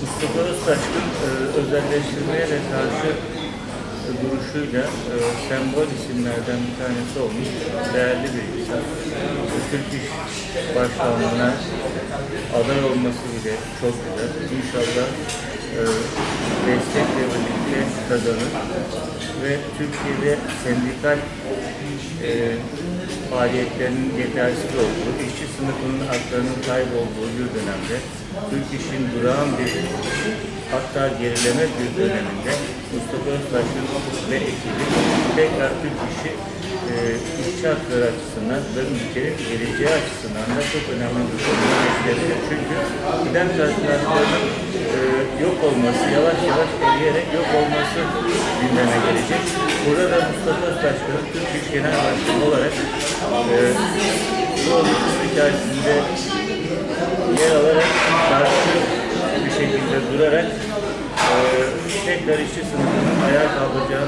Mustafa Öztaş'ın e, özelleştirmeye de karşı e, duruşuyla e, sembol isimlerden bir tanesi olmuş değerli bir insan. Bu Türk İş Başkanlığı'na aday olması bile çok güzel. İnşallah e, destekle birlikte kazanır ve Türkiye'de sendikal e, faaliyetlerinin yetersiz olduğu, işçi sınıfının haklarının kaybolduğu bir dönemde, Türk işin durağan bir hatta gerileme bir döneminde Mustafa Öztaş'ın ve ekibi tekrar Türk işi e, işçi hakları açısından ve ülkenin geleceği açısından da çok önemli bir konu gösterecek. Çünkü giden tazminatlarının e, yok olması, yavaş yavaş eriyerek yok olması gündeme gelecek. Burada da Mustafa Öztaş'ın Türk İş Genel Başkanı olarak e, bu oluşum içerisinde yer alarak karşı bir şekilde durarak e, tekrar işçi sınıfının ayağa kalkmasını